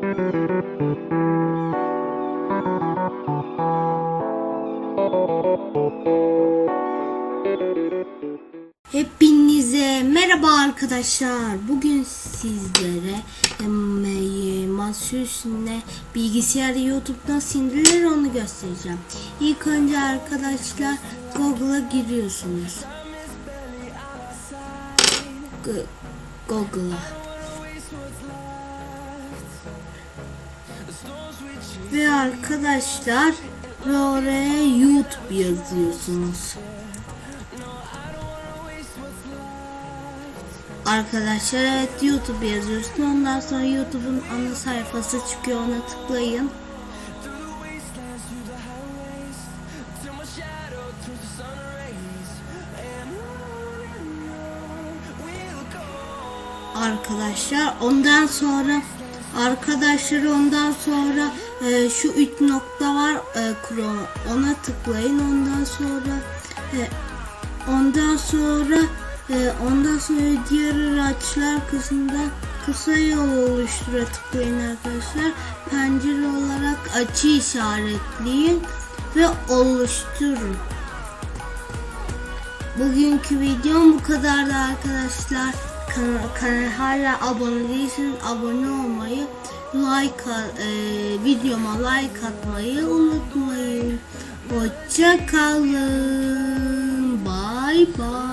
Hepinize merhaba arkadaşlar. Bugün sizlere em, e, masa üstünde bilgisayarı YouTube nasıl indirilir onu göstereceğim. İlk önce arkadaşlar Google'a giriyorsunuz. Google'a. Ve arkadaşlar oraya YouTube yazıyorsunuz. Arkadaşlar evet YouTube yazıyorsun. Ondan sonra YouTube'un ana sayfası çıkıyor. Ona tıklayın. Arkadaşlar ondan sonra arkadaşlar ondan sonra e, şu üç nokta var e, Chrome ona tıklayın ondan sonra e, Ondan sonra e, ondan sonra diğer araçlar kısmında kısa yol oluştura tıklayın arkadaşlar. Pencere olarak açı işaretleyin ve oluşturun. Bugünkü videom bu kadardı arkadaşlar. Kana- Kanala hala abone değilseniz abone olmayı, like e, videoma like atmayı unutmayın. Hoşça kalın. Bye bye.